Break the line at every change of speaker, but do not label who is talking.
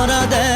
sonra der